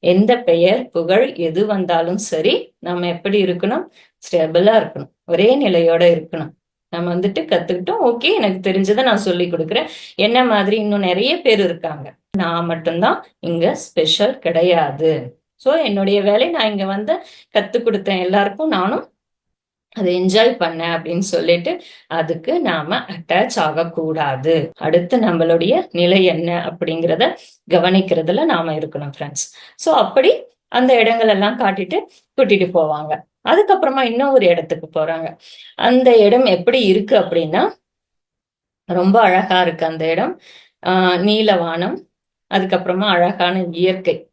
எந்த பெயர் புகழ் எது வந்தாலும் சரி நம்ம எப்படி இருக்கணும்? ஸ்டேபிளா இருக்கணும். ஒரே நிலையோட இருக்கணும். நம்ம வந்துட்டு கத்துக்கிட்டோம். ஓகே எனக்கு தெரிஞ்சதை நான் சொல்லி கொடுக்குறேன். என்ன மாதிரி? இன்னும் நிறைய பேர் இருக்காங்க. நான் மட்டும்தான் இங்க ஸ்பெஷல் கிடையாது. ஸோ என்னுடைய வேலை நான் இங்க வந்து கத்து கொடுத்தேன் எல்லாருக்கும். நானும் அதை என்ஜாய் பண்ண அப்படின்னு சொல்லிட்டு அதுக்கு நாம அட்டாச் ஆகக்கூடாது. அடுத்து நம்மளுடைய நிலை என்ன அப்படிங்கிறத கவனிக்கிறதுல நாம இருக்கணும் ஃப்ரெண்ட்ஸ் ஸோ அப்படி அந்த இடங்கள் எல்லாம் காட்டிட்டு கூட்டிட்டு போவாங்க. அதுக்கப்புறமா இன்னும் ஒரு இடத்துக்கு போறாங்க. அந்த இடம் எப்படி இருக்கு அப்படின்னா ரொம்ப அழகா இருக்கு அந்த இடம். ஆஹ் நீலவானம் அதுக்கப்புறமா அழகான இயற்கை.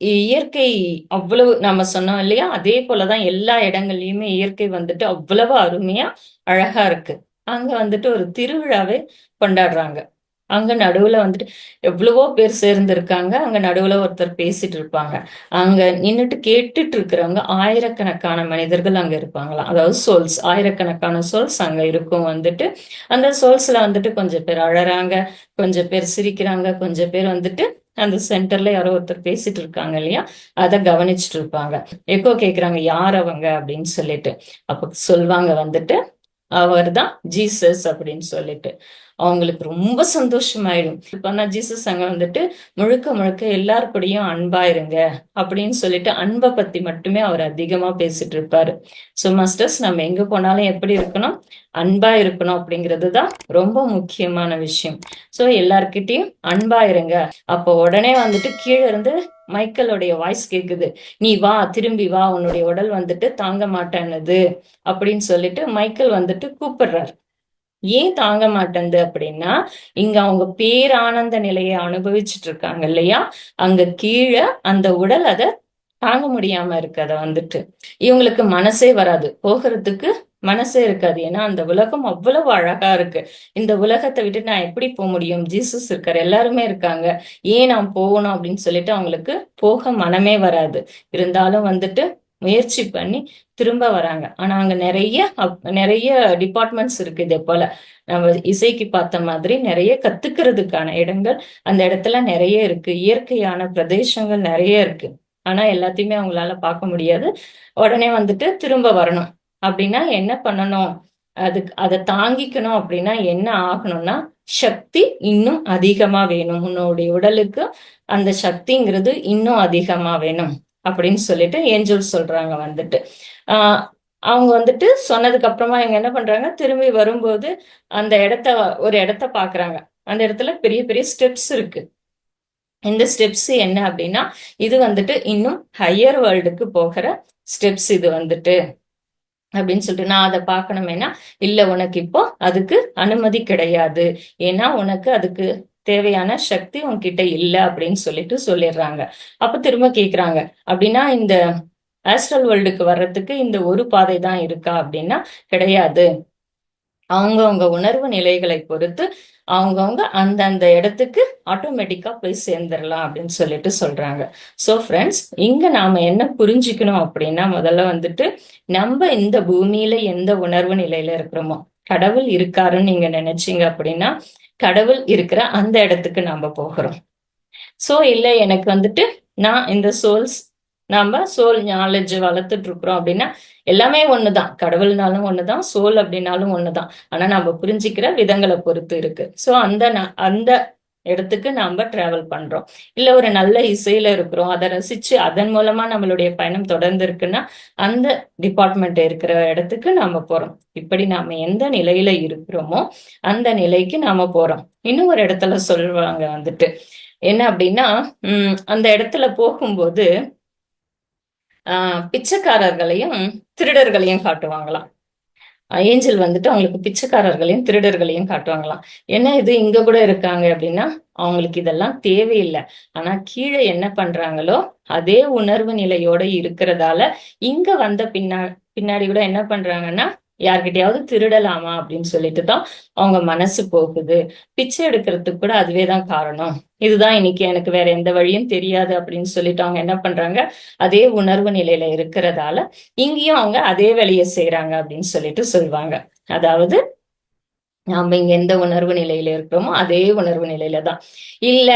இயற்கை அவ்வளவு நம்ம சொன்னோம் இல்லையா? அதே போலதான் எல்லா இடங்கள்லயுமே இயற்கை வந்துட்டு அவ்வளவு அருமையா அழகா இருக்கு. அங்க வந்துட்டு ஒரு திருவிழாவே கொண்டாடுறாங்க. அங்க நடுவுல வந்துட்டு எவ்வளவோ பேர் சேர்ந்து இருக்காங்க அங்க நடுவுல ஒருத்தர் பேசிட்டு இருப்பாங்க. அங்க நின்றுட்டு கேட்டுட்டு இருக்கிறவங்க ஆயிரக்கணக்கான மனிதர்கள் அங்க இருப்பாங்களாம். அதாவது சோல்ஸ் ஆயிரக்கணக்கான சோல்ஸ் அங்க இருக்கும் வந்துட்டு. அந்த சோல்ஸ்ல வந்துட்டு கொஞ்சம் பேர் அழறாங்க கொஞ்சம் பேர் சிரிக்கிறாங்க கொஞ்சம் பேர் வந்துட்டு அந்த சென்டர்ல யாரோ ஒருத்தர் பேசிட்டு இருக்காங்க இல்லையா? அதை கவனிச்சுட்டு இருப்பாங்க எக்கோ கேக்குறாங்க யார் அவங்க? அப்படின்னு சொல்லிட்டு. அப்ப சொல்வாங்க வந்துட்டு அவர் தான் ஜீசஸ் அப்படின்னு சொல்லிட்டு. அவங்களுக்கு ரொம்ப சந்தோஷமாயிடும். இப்ப ஜீசஸ் அங்க வந்துட்டு முழுக்க முழுக்க எல்லாருக்கூடையும் அன்பா இருங்க அப்படின்னு சொல்லிட்டு அன்பை பத்தி மட்டுமே அவர் அதிகமா பேசிட்டு இருப்பாரு. சோ மாஸ்டர்ஸ் நம்ம எங்க போனாலும் எப்படி இருக்கணும்? அன்பா இருக்கணும் அப்படிங்கிறது தான் ரொம்ப முக்கியமான விஷயம். சோ எல்லார்கிட்டயும் அன்பா இருங்க. அப்போ உடனே வந்துட்டு கீழே இருந்து மைக்கேலுடைய வாய்ஸ் கேக்குது. நீ வா திரும்பி வா உன்னுடைய உடல் வந்துட்டு தாங்க மாட்டேன்னுது அப்படின்னு சொல்லிட்டு மைக்கேல் வந்துட்டு கூப்பிடுறாரு. ஏன் தாங்க மாட்டேங்குது அப்படின்னா இங்க அவங்க பேரானந்த நிலையை அனுபவிச்சுட்டு இருக்காங்க இல்லையா? அங்க கீழே அந்த உடல் அதை தாங்க முடியாம இருக்கு அதை வந்துட்டு. இவங்களுக்கு மனசே வராது. போகிறதுக்கு மனசே இருக்காது. ஏன்னா அந்த உலகம் அவ்வளவு அழகா இருக்கு. இந்த உலகத்தை விட்டு நான் எப்படி போக முடியும்? ஜீசஸ் இருக்கார். எல்லாருமே இருக்காங்க. ஏன் நான் போகணும் அப்படின்னு சொல்லிட்டு அவங்களுக்கு போக மனமே வராது. இருந்தாலும் வந்துட்டு முயற்சி பண்ணி திரும்ப வராங்க. ஆனா அங்க நிறைய நிறைய டிபார்ட்மெண்ட்ஸ் இருக்கு இதே போல. நம்ம இசைக்கு பார்த்த மாதிரி நிறைய கத்துக்கிறதுக்கான இடங்கள் அந்த இடத்துல நிறைய இருக்கு. இயற்கையான பிரதேசங்கள் நிறைய இருக்கு. ஆனா எல்லாத்தையுமே அவங்களால பார்க்க முடியாது. உடனே வந்துட்டு திரும்ப வரணும். அப்படின்னா என்ன பண்ணணும்? அதுக்கு அதை தாங்கிக்கணும் அப்படின்னா என்ன ஆகணும்னா சக்தி இன்னும் அதிகமா வேணும். உன்னுடைய உடலுக்கு அந்த சக்திங்கிறது இன்னும் அதிகமா வேணும் அப்படின்னு சொல்லிட்டு ஏஞ்சல் சொல்றாங்க வந்துட்டு. ஆஹ் அவங்க வந்துட்டு சொன்னதுக்கு அப்புறமா இவங்க என்ன பண்றாங்க? திரும்பி வரும்போது அந்த இடத்த ஒரு இடத்த பாக்குறாங்க. அந்த இடத்துல பெரிய பெரிய ஸ்டெப்ஸ் இருக்கு. இந்த ஸ்டெப்ஸ் என்ன அப்படின்னா இது வந்துட்டு இன்னும் ஹையர் வேர்ல்டுக்கு போகிற ஸ்டெப்ஸ் இது வந்துட்டு. அப்படின்னு சொல்லிட்டு நான் அதை பார்க்கணுமேனா இல்ல உனக்கு இப்போ அதுக்கு அனுமதி கிடையாது. ஏன்னா உனக்கு அதுக்கு தேவையான சக்தி உன்கிட்ட இல்லை அப்படின்னு சொல்லிட்டு சொல்லிடுறாங்க. அப்ப திரும்ப கேக்குறாங்க. அப்படின்னா இந்த ஆஸ்ட்ரல் வேர்ல்டுக்கு வர்றதுக்கு இந்த ஒரு பாதை தான் இருக்கா அப்படின்னா கிடையாது. அவங்கவுங்க உணர்வு நிலைகளை பொறுத்து அவங்கவுங்க அந்தந்த இடத்துக்கு ஆட்டோமேட்டிக்கா போய் சேர்ந்துடலாம் அப்படின்னு சொல்லிட்டு சொல்றாங்க. ஸோ ஃப்ரெண்ட்ஸ் இங்க நாம என்ன புரிஞ்சுக்கணும் அப்படின்னா முதல்ல வந்துட்டு நம்ம இந்த பூமியில எந்த உணர்வு நிலையில இருக்கிறோமோ கடவுள் இருக்காருன்னு நீங்க நினைச்சீங்க அப்படின்னா கடவுள் இருக்கிற அந்த இடத்துக்கு நாம போகிறோம். சோ இல்ல எனக்கு வந்துட்டு நான் இந்த சோல்ஸ் நாம சோல் நாலேஜ் வளர்த்துட்டு இருக்கிறோம் அப்படின்னா எல்லாமே ஒண்ணுதான். கடவுள்னாலும் ஒண்ணுதான் சோல் அப்படின்னாலும் ஒண்ணுதான். ஆனா நம்ம புரிஞ்சுக்கிற விதங்களை பொறுத்து இருக்கு. சோ அந்த அந்த இடத்துக்கு நாம டிராவல் பண்றோம். இல்ல ஒரு நல்ல இசையில இருக்கிறோம். அதை ரசிச்சு அதன் மூலமா நம்மளுடைய பயணம் தொடர்ந்து இருக்குன்னா அந்த டிபார்ட்மெண்ட் இருக்கிற இடத்துக்கு நாம போறோம். இப்படி நாம எந்த நிலையில இருக்கிறோமோ அந்த நிலைக்கு நாம போறோம். இன்னும் ஒரு இடத்துல சொல்லுவாங்க வந்துட்டு. என்ன அப்படின்னா உம் அந்த இடத்துல போகும்போது ஆஹ் பிச்சைக்காரர்களையும் திருடர்களையும் காட்டுவாங்களாம். ஏஞ்சல் வந்துட்டு அவங்களுக்கு பிச்சைக்காரர்களையும் திருடர்களையும் காட்டுவாங்களாம். என்ன இது இங்க கூட இருக்காங்க அப்படின்னா அவங்களுக்கு இதெல்லாம் தேவையில்லை. ஆனா கீழே என்ன பண்றாங்களோ அதே உணர்வு நிலையோட இருக்கிறதால இங்க வந்த பின்னா பின்னாடி கூட என்ன பண்றாங்கன்னா யார்கிட்டயாவது திருடலாமா அப்படின்னு சொல்லிட்டு தான் அவங்க மனசு போகுது. பிச்சை எடுக்கிறதுக்கு கூட அதுவே தான் காரணம். இதுதான் இன்னைக்கு எனக்கு வேற எந்த வழியும் தெரியாது அப்படின்னு சொல்லிட்டு அவங்க என்ன பண்றாங்க? அதே உணர்வு நிலையில இருக்கிறதால இங்கேயும் அவங்க அதே வேலையை செய்யறாங்க அப்படின்னு சொல்லிட்டு சொல்லுவாங்க அதாவது நாம இங்க எந்த உணர்வு நிலையில இருக்கிறோமோ அதே உணர்வு நிலையில தான். இல்ல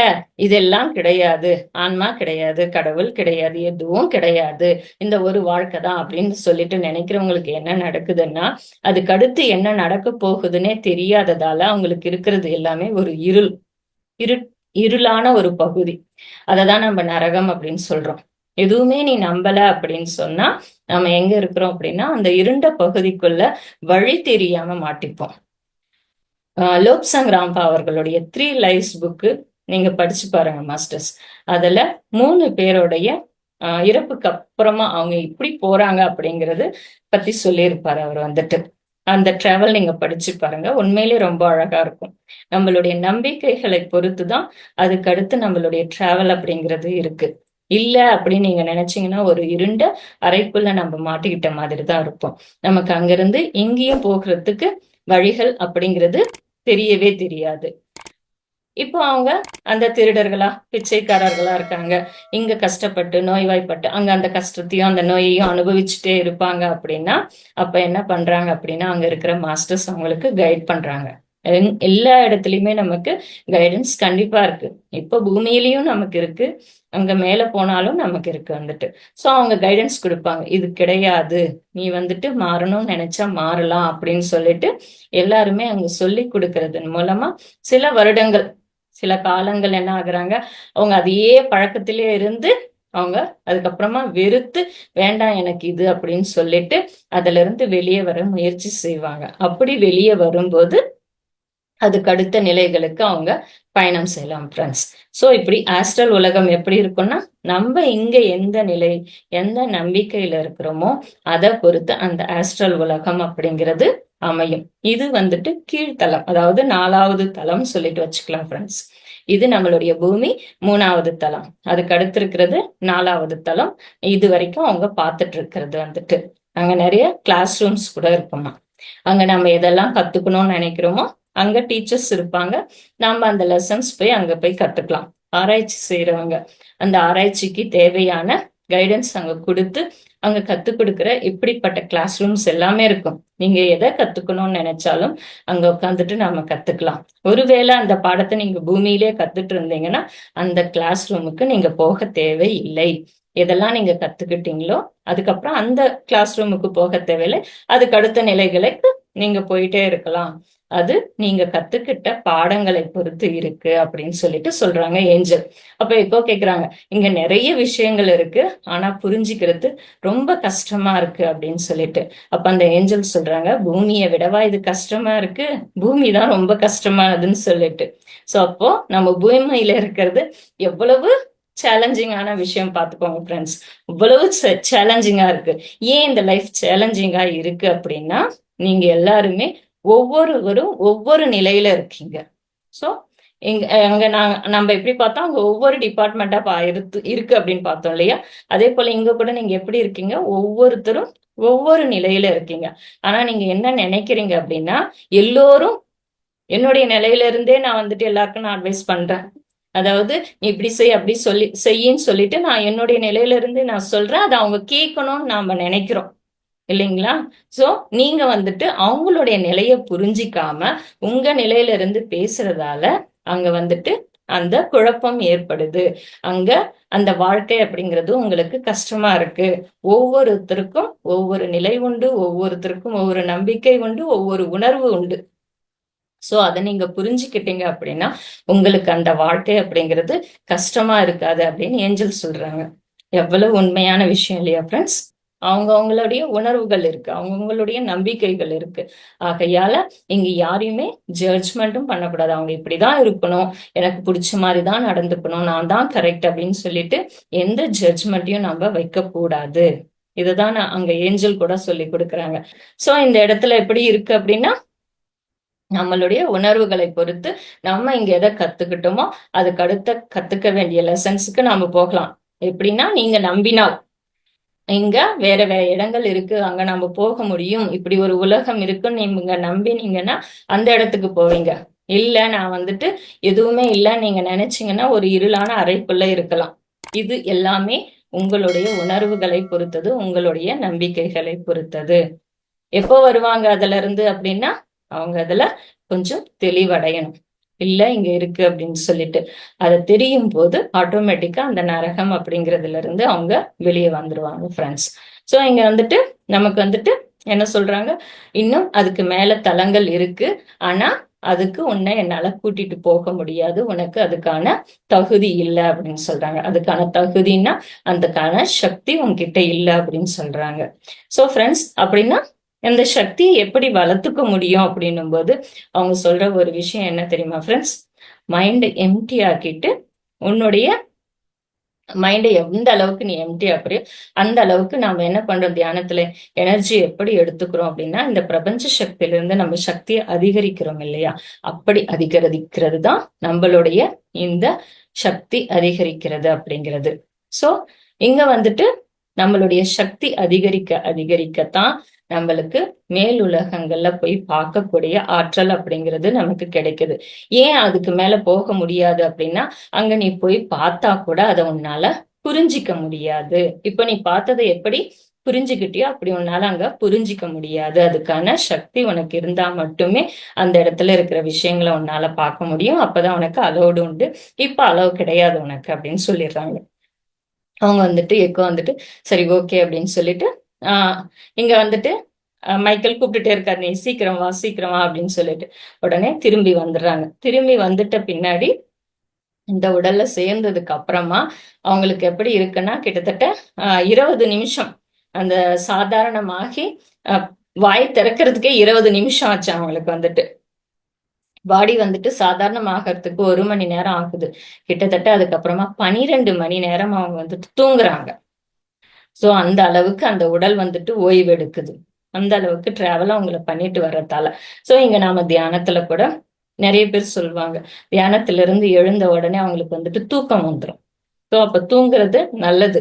இதெல்லாம் கிடையாது. ஆன்மா கிடையாது. கடவுள் கிடையாது. எதுவும் கிடையாது. இந்த ஒரு வாழ்க்கை தான் அப்படின்னு சொல்லிட்டு நினைக்கிறவங்களுக்கு என்ன நடக்குதுன்னா அதுக்கு அடுத்து என்ன நடக்க போகுதுன்னே தெரியாததால அவங்களுக்கு இருக்கிறது எல்லாமே ஒரு இருள். இரு இருளான ஒரு பகுதி. அதை தான் நம்ம நரகம் அப்படின்னு சொல்றோம். எதுவுமே நீ நம்பல அப்படின்னு சொன்னா நம்ம எங்க இருக்கிறோம் அப்படின்னா அந்த இருண்ட பகுதிக்குள்ள வழி தெரியாம மாட்டிப்போம். லோக் சங்ராம்பா அவர்களுடைய த்ரீ லைஃப்ஸ் புக்கு நீங்க படிச்சு பாருங்க மாஸ்டர்ஸ் அதுல மூணு பேருடைய இறப்புக்கு அப்புறமா அவங்க இப்படி போறாங்க அப்படிங்கறது பத்தி சொல்லியிருப்பாரு அவர் வந்துட்டு. அந்த டிராவல் நீங்க படிச்சு பாருங்க உண்மையிலேயே ரொம்ப அழகா இருக்கும். நம்மளுடைய நம்பிக்கைகளை பொறுத்து தான் அதுக்கு அடுத்து நம்மளுடைய டிராவல் அப்படிங்கிறது இருக்கு. இல்ல அப்படின்னு நீங்க நினைச்சீங்கன்னா ஒரு இருண்ட அறைக்குள்ள நம்ம மாட்டிக்கிட்ட மாதிரி தான் இருப்போம். நமக்கு அங்கிருந்து இங்கேயும் போகிறதுக்கு வழிகள் அப்படிங்கிறது தெரியவே தெரியாது. இப்போ அவங்க அந்த திருடர்களா பிச்சைக்காரர்களா இருக்காங்க. இங்க கஷ்டப்பட்டு நோய்வாய்ப்பட்டு அங்க அந்த கஷ்டத்தையும் அந்த நோயையும் அனுபவிச்சுட்டே இருப்பாங்க அப்படின்னா அப்ப என்ன பண்றாங்க அப்படின்னா அங்க இருக்கிற மாஸ்டர்ஸ் அவங்களுக்கு கைட் பண்றாங்க. எல்லா இடத்துலயுமே நமக்கு கைடன்ஸ் கண்டிப்பா இருக்கு. இப்போ பூமியிலயும் நமக்கு இருக்கு. அங்க மேல போனாலும் நமக்கு இருக்கு வந்துட்டு. சோ அவங்க கைடன்ஸ் கொடுப்பாங்க. இது கிடையாது. நீ வந்துட்டு மாறணும்னு நினைச்சா மாறலாம் அப்படின்னு சொல்லிட்டு எல்லாருமே அங்க சொல்லி கொடுக்கறதன் மூலமா சில வருடங்கள் சில காலங்கள் என்ன ஆகுறாங்க? அவங்க அதையே பழக்கத்திலே இருந்து அவங்க அதுக்கப்புறமா வெறுத்து வேண்டாம் எனக்கு இது அப்படின்னு சொல்லிட்டு அதுல இருந்து வெளியே வர முயற்சி செய்வாங்க. அப்படி வெளியே வரும்போது அதுக்கு அடுத்த நிலைகளுக்கு அவங்க பயணம் செய்யலாம் ஃப்ரெண்ட்ஸ் ஸோ இப்படி ஆஸ்ட்ரல் உலகம் எப்படி இருக்கும்னா நம்ம இங்க எந்த நிலை எந்த நம்பிக்கையில இருக்கிறோமோ அதை பொறுத்து அந்த ஆஸ்ட்ரல் உலகம் அப்படிங்கிறது அமையும். இது வந்துட்டு கீழ்த்தலம் அதாவது நாலாவது தலம் சொல்லிட்டு வச்சுக்கலாம் ஃப்ரெண்ட்ஸ் இது நம்மளுடைய பூமி மூணாவது தலம் அதுக்கு அடுத்து இருக்கிறது நாலாவது தலம் இது வரைக்கும் அவங்க பார்த்துட்டு இருக்கிறது வந்துட்டு. அங்க நிறைய கிளாஸ் ரூம்ஸ் கூட இருக்குமா? அங்க நம்ம எதெல்லாம் கத்துக்கணும்னு நினைக்கிறோமோ அங்க டீச்சர்ஸ் இருப்பாங்க. நாம அந்த லெசன்ஸ் போய் அங்க போய் கத்துக்கலாம். ஆராய்ச்சி செய்யறவங்க அந்த ஆராய்ச்சிக்கு தேவையான கைடன்ஸ் அங்க கொடுத்து அங்க கத்துக் கொடுக்குற இப்படிப்பட்ட கிளாஸ் ரூம்ஸ் எல்லாமே இருக்கும். நீங்க எதை கத்துக்கணும்னு நினைச்சாலும் அங்க உட்காந்துட்டு நாம கத்துக்கலாம். ஒருவேளை அந்த பாடத்தை நீங்க பூமியிலே கத்துட்டு இருந்தீங்கன்னா அந்த கிளாஸ் ரூமுக்கு நீங்க போக தேவை இல்லை எதெல்லாம் நீங்க கத்துக்கிட்டீங்களோ அதுக்கப்புறம் அந்த கிளாஸ் ரூமுக்கு போக தேவையில்லை. அதுக்கு அடுத்த நிலைகளுக்கு நீங்க போயிட்டே இருக்கலாம். அது நீங்க கத்துக்கிட்ட பாடங்களை பொறுத்து இருக்கு அப்படின்னு சொல்லிட்டு சொல்றாங்க ஏஞ்சல். அப்ப இப்போ கேக்குறாங்க இங்க நிறைய விஷயங்கள் இருக்கு ஆனா புரிஞ்சுக்கிறது ரொம்ப கஷ்டமா இருக்கு அப்படின்னு சொல்லிட்டு. அப்ப அந்த ஏஞ்சல் சொல்றாங்க பூமியை விடவா இது கஷ்டமா இருக்கு? பூமி தான் ரொம்ப கஷ்டமானதுன்னு சொல்லிட்டு. சோ அப்போ நம்ம பூமியில இருக்கிறது எவ்வளவு சேலஞ்சிங்கான விஷயம் பார்த்துக்கோங்க ஃப்ரெண்ட்ஸ் இவ்வளவு சேலஞ்சிங்கா இருக்கு. ஏன் இந்த லைஃப் சேலஞ்சிங்கா இருக்கு அப்படின்னா நீங்க எல்லாருமே ஒவ்வொருவரும் ஒவ்வொரு நிலையில இருக்கீங்க. ஸோ இங்க அங்க நான் நம்ம எப்படி பார்த்தோம் அங்க ஒவ்வொரு டிபார்ட்மெண்டா பா இருக்கு இருக்கு அப்படின்னு பார்த்தோம் இல்லையா? அதே போல இங்க கூட நீங்க எப்படி இருக்கீங்க? ஒவ்வொருத்தரும் ஒவ்வொரு நிலையில இருக்கீங்க. ஆனா நீங்க என்ன நினைக்கிறீங்க அப்படின்னா எல்லோரும் என்னுடைய நிலையில இருந்தே நான் வந்துட்டு எல்லாருக்கும் நான் அட்வைஸ் பண்றேன். அதாவது நீ இப்படி செய் அப்படி சொல்லி செய்யின்னு சொல்லிட்டு நான் என்னுடைய நிலையில இருந்து நான் சொல்றேன். அதை அவங்க கேட்கணும்னு நாம நினைக்கிறோம். இல்லைங்களா? சோ நீங்க வந்துட்டு அவங்களுடைய நிலைய புரிஞ்சிக்காம உங்க நிலையில இருந்து பேசுறதால அங்க வந்துட்டு அந்த குழப்பம் ஏற்படுது. அங்க அந்த வாழ்க்கை அப்படிங்கிறது உங்களுக்கு கஷ்டமா இருக்கு. ஒவ்வொருத்தருக்கும் ஒவ்வொரு நிலை உண்டு ஒவ்வொருத்தருக்கும் ஒவ்வொரு நம்பிக்கை உண்டு ஒவ்வொரு உணர்வு உண்டு. சோ அதை நீங்க புரிஞ்சுக்கிட்டீங்க அப்படின்னா உங்களுக்கு அந்த வாழ்க்கை அப்படிங்கிறது கஷ்டமா இருக்காது அப்படின்னு ஏஞ்சல் சொல்றாங்க. எவ்வளவு உண்மையான விஷயம் இல்லையா ஃப்ரெண்ட்ஸ் அவங்கவுங்களுடைய உணர்வுகள் இருக்கு. அவங்கவுங்களுடைய நம்பிக்கைகள் இருக்கு. ஆகையால இங்க யாரையுமே ஜட்ஜ்மெண்ட்டும் பண்ணக்கூடாது. அவங்க இப்படிதான் இருக்கணும். எனக்கு பிடிச்ச மாதிரி தான் நடந்துக்கணும். நான் தான் கரெக்ட் அப்படின்னு சொல்லிட்டு எந்த ஜட்ஜ்மெண்ட்டையும் நம்ம வைக்க கூடாது இதுதான் அங்க ஏஞ்சல் கூட சொல்லி கொடுக்குறாங்க. சோ இந்த இடத்துல எப்படி இருக்கு அப்படின்னா நம்மளுடைய உணர்வுகளை பொறுத்து நம்ம இங்க எதை கத்துக்கிட்டோமோ அதுக்கு அடுத்த கத்துக்க வேண்டிய லெசன்ஸுக்கு நாம போகலாம். எப்படின்னா நீங்க நம்பினால். இங்க வேற வேற இடங்கள் இருக்கு. அங்க நம்ம போக முடியும். இப்படி ஒரு உலகம் இருக்குன்னு நீங்க நம்பினீங்கன்னா அந்த இடத்துக்கு போவீங்க. இல்ல நான் வந்துட்டு எதுவுமே இல்லைன்னு நீங்க நினைச்சீங்கன்னா ஒரு இருளான அறைக்குள்ள இருக்கலாம். இது எல்லாமே உங்களுடைய உணர்வுகளை பொறுத்தது உங்களுடைய நம்பிக்கைகளை பொறுத்தது. எப்போ வருவாங்க அதுல இருந்து அப்படின்னா அவங்க அதுல கொஞ்சம் தெளிவடையணும். இல்ல இங்க இருக்கு அப்படின்னு சொல்லிட்டு. அதை தெரியும் போது ஆட்டோமேட்டிக்கா அந்த நரகம் அப்படிங்கறதுல இருந்து அவங்க வெளியே வந்துருவாங்க ஃப்ரெண்ட்ஸ் சோ இங்க வந்துட்டு நமக்கு வந்துட்டு என்ன சொல்றாங்க? இன்னும் அதுக்கு மேல தலங்கள் இருக்கு. ஆனா அதுக்கு உன்னை என்னால கூட்டிட்டு போக முடியாது. உனக்கு அதுக்கான தகுதி இல்லை அப்படின்னு சொல்றாங்க. அதுக்கான தகுதின்னா அதுக்கான சக்தி உன்கிட்ட இல்லை அப்படின்னு சொல்றாங்க. சோ ஃப்ரெண்ட்ஸ் அப்படின்னா அந்த சக்தியை எப்படி வளர்த்துக்க முடியும் அப்படின்னும் போது அவங்க சொல்ற ஒரு விஷயம் என்ன தெரியுமா ஃப்ரெண்ட்ஸ் மைண்ட் எம்டி ஆக்கிட்டு உன்னுடைய மைண்டை எந்த அளவுக்கு நீ எம்டி ஆக்குறியோ அந்த அளவுக்கு நாம என்ன பண்றோம் தியானத்துல எனர்ஜி எப்படி எடுத்துக்கிறோம் அப்படின்னா இந்த பிரபஞ்ச சக்தியில இருந்து நம்ம சக்தியை அதிகரிக்கிறோம் இல்லையா? அப்படி அதிகரிக்கிறது தான் நம்மளுடைய இந்த சக்தி அதிகரிக்கிறது அப்படிங்கிறது. சோ இங்க வந்துட்டு நம்மளுடைய சக்தி அதிகரிக்க அதிகரிக்கத்தான் நம்மளுக்கு மேல் உலகங்கள்ல போய் பார்க்கக்கூடிய ஆற்றல் அப்படிங்கிறது நமக்கு கிடைக்குது. ஏன் அதுக்கு மேல போக முடியாது அப்படின்னா அங்க நீ போய் பார்த்தா கூட அதை உன்னால புரிஞ்சிக்க முடியாது. இப்ப நீ பார்த்ததை எப்படி புரிஞ்சுக்கிட்டியோ அப்படி உன்னால அங்க புரிஞ்சிக்க முடியாது. அதுக்கான சக்தி உனக்கு இருந்தா மட்டுமே அந்த இடத்துல இருக்கிற விஷயங்களை உன்னால பார்க்க முடியும். அப்பதான் உனக்கு அலோடு உண்டு. இப்ப அலோ கிடையாது உனக்கு அப்படின்னு சொல்லிடுறாங்க. அவங்க வந்துட்டு எக்கோ வந்துட்டு சரி ஓகே அப்படின்னு சொல்லிட்டு இங்க வந்துட்டு மைக்கேல் கூப்பிட்டுட்டே இருக்காரு. நீ சீக்கிரம் வா சீக்கிரம் வா அப்படின்னு சொல்லிட்டு உடனே திரும்பி வந்துடுறாங்க. திரும்பி வந்துட்ட பின்னாடி இந்த உடல்ல சேர்ந்ததுக்கு அப்புறமா அவங்களுக்கு எப்படி இருக்குன்னா கிட்டத்தட்ட இருபது நிமிஷம். அந்த சாதாரணமாகி வாய் திறக்கிறதுக்கே இருபது நிமிஷம் ஆச்சு அவங்களுக்கு வந்துட்டு. பாடி வந்துட்டு சாதாரணமாகறதுக்கு ஒரு மணி நேரம் ஆகுது. கிட்டத்தட்ட அதுக்கப்புறமா பனிரெண்டு மணி நேரம் அவங்க வந்துட்டு தூங்குறாங்க. ஸோ அந்த அளவுக்கு அந்த உடல் வந்துட்டு ஓய்வு எடுக்குது அந்த அளவுக்கு டிராவல் அவங்கள பண்ணிட்டு வர்றதால. ஸோ இங்க நாம தியானத்துல கூட நிறைய பேர் சொல்லுவாங்க. தியானத்துல இருந்து எழுந்த உடனே அவங்களுக்கு வந்துட்டு தூக்கம் வந்துடும் ஸோ அப்ப தூங்குறது நல்லது.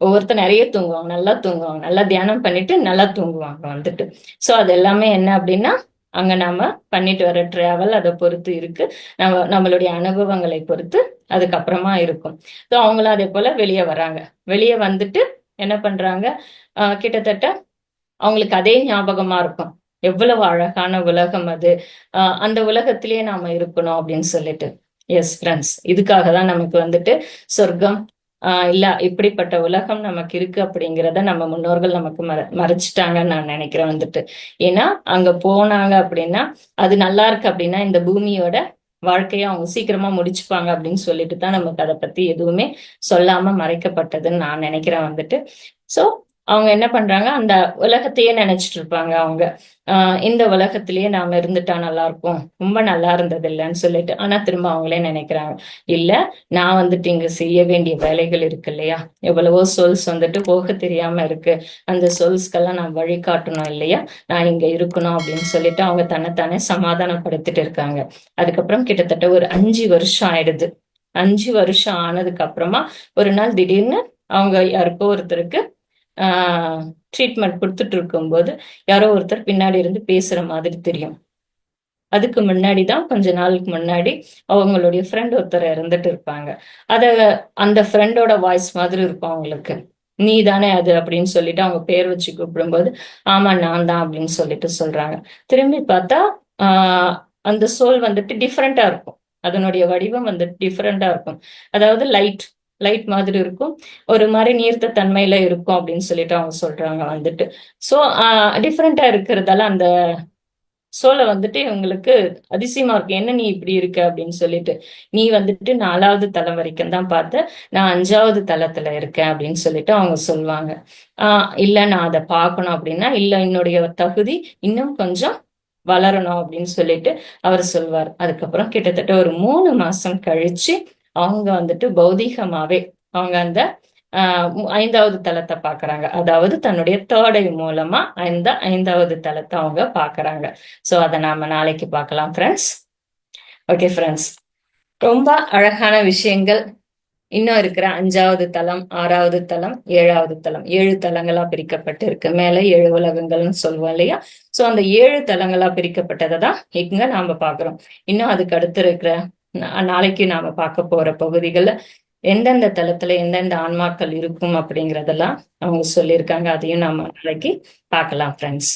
ஒவ்வொருத்தர் நிறைய தூங்குவாங்க. நல்லா தூங்குவாங்க. நல்லா தியானம் பண்ணிட்டு நல்லா தூங்குவாங்க வந்துட்டு. ஸோ அது எல்லாமே என்ன அப்படின்னா அங்க நாம பண்ணிட்டு வர டிராவல் அதை பொறுத்து இருக்கு. நம்ம நம்மளுடைய அனுபவங்களை பொறுத்து அதுக்கப்புறமா இருக்கும். ஸோ அவங்களும் அதே போல வெளியே வராங்க. வெளியே வந்துட்டு என்ன பண்றாங்க? ஆஹ் கிட்டத்தட்ட அவங்களுக்கு அதே ஞாபகமா இருக்கும். எவ்வளவு அழகான உலகம் அது. அந்த உலகத்திலேயே நாம இருக்கணும் அப்படின்னு சொல்லிட்டு. எஸ் ஃப்ரெண்ட்ஸ் இதுக்காக தான் நமக்கு வந்துட்டு சொர்க்கம் ஆஹ் இல்ல இப்படிப்பட்ட உலகம் நமக்கு இருக்கு அப்படிங்கிறத நம்ம முன்னோர்கள் நமக்கு மற மறைச்சிட்டாங்கன்னு நான் நினைக்கிறேன் வந்துட்டு. ஏன்னா அங்க போனாங்க அப்படின்னா அது நல்லா இருக்கு அப்படின்னா இந்த பூமியோட வாழ்க்கையை அவங்க சீக்கிரமா முடிச்சுப்பாங்க அப்படின்னு சொல்லிட்டு தான் நமக்கு அதை பத்தி எதுவுமே சொல்லாம மறைக்கப்பட்டதுன்னு நான் நினைக்கிறேன் வந்துட்டு. சோ அவங்க என்ன பண்றாங்க அந்த உலகத்தையே நினைச்சிட்டு இருப்பாங்க அவங்க. ஆஹ் இந்த உலகத்திலேயே நாம இருந்துட்டா நல்லா இருக்கும். ரொம்ப நல்லா இருந்தது இல்லைன்னு சொல்லிட்டு. ஆனா திரும்ப அவங்களே நினைக்கிறாங்க. இல்ல நான் வந்துட்டு இங்க செய்ய வேண்டிய வேலைகள் இருக்கு இல்லையா? எவ்வளவோ சொல்ஸ் வந்துட்டு போக தெரியாம இருக்கு. அந்த சொல்ஸ்க்கெல்லாம் நான் வழிகாட்டணும் இல்லையா? நான் இங்க இருக்கணும் அப்படின்னு சொல்லிட்டு அவங்க தன்னைத்தானே சமாதானப்படுத்திட்டு இருக்காங்க. அதுக்கப்புறம் கிட்டத்தட்ட ஒரு அஞ்சு வருஷம் ஆயிடுது. அஞ்சு வருஷம் ஆனதுக்கு அப்புறமா ஒரு நாள் திடீர்னு அவங்க யாருக்கோ ஒருத்தருக்கு ட்ரீட்மெண்ட் கொடுத்துட்டு இருக்கும்போது யாரோ ஒருத்தர் பின்னாடி இருந்து பேசுற மாதிரி தெரியும். அதுக்கு முன்னாடி தான் கொஞ்ச நாளுக்கு முன்னாடி அவங்களுடைய ஃப்ரெண்ட் ஒருத்தர் இறந்துட்டு இருப்பாங்க அத அந்த ஃப்ரெண்டோட வாய்ஸ் மாதிரி இருக்கும் அவங்களுக்கு. நீ தானே அது அப்படின்னு சொல்லிட்டு அவங்க பேர் வச்சு கூப்பிடும்போது ஆமா நான் தான் அப்படின்னு சொல்லிட்டு சொல்றாங்க. திரும்பி பார்த்தா ஆஹ் அந்த சோல் வந்துட்டு டிஃப்ரெண்டா இருக்கும். அதனுடைய வடிவம் வந்துட்டு டிஃப்ரெண்டா இருக்கும். அதாவது லைட் லைட் மாதிரி இருக்கும். ஒரு மாதிரி நீர்த்த தன்மையில இருக்கும் அப்படின்னு சொல்லிட்டு அவங்க சொல்றாங்க வந்துட்டு. ஸோ டிஃப்ரெண்டா இருக்கிறதால அந்த சோலை வந்துட்டு இவங்களுக்கு அதிசயமா இருக்கு. என்ன நீ இப்படி இருக்க அப்படின்னு சொல்லிட்டு. நீ வந்துட்டு நாலாவது தளம் வரைக்கும் தான் பார்த்த நான் அஞ்சாவது தளத்துல இருக்கேன் அப்படின்னு சொல்லிட்டு அவங்க சொல்லுவாங்க. ஆஹ் இல்ல நான் அதை பார்க்கணும் அப்படின்னா இல்ல என்னுடைய தகுதி இன்னும் கொஞ்சம் வளரணும் அப்படின்னு சொல்லிட்டு அவர் சொல்வார். அதுக்கப்புறம் கிட்டத்தட்ட ஒரு மூணு மாசம் கழிச்சு அவங்க வந்துட்டு பௌதீகமாவே அவங்க அந்த ஐந்தாவது தளத்தை பாக்குறாங்க. அதாவது தன்னுடைய தேர்டை மூலமா அந்த ஐந்தாவது தளத்தை அவங்க பாக்குறாங்க. சோ அதை நாம நாளைக்கு பார்க்கலாம் ஃப்ரெண்ட்ஸ் ஓகே ஃப்ரெண்ட்ஸ் ரொம்ப அழகான விஷயங்கள். இன்னும் இருக்கிற அஞ்சாவது தளம் ஆறாவது தளம் ஏழாவது தளம். ஏழு தளங்களா பிரிக்கப்பட்டு இருக்கு மேல ஏழு உலகங்கள்னு சொல்லுவோம் இல்லையா? சோ அந்த ஏழு தளங்களா பிரிக்கப்பட்டதை தான் இங்க நாம பாக்குறோம். இன்னும் அதுக்கு அடுத்து இருக்கிற நாளைக்கு நாம பார்க்க போற பகுதிகள்ல எந்தெந்த தளத்துல எந்தெந்த ஆன்மாக்கள் இருக்கும் அப்படிங்கறதெல்லாம் அவங்க சொல்லியிருக்காங்க. அதையும் நாம நாளைக்கு பார்க்கலாம் ஃப்ரெண்ட்ஸ்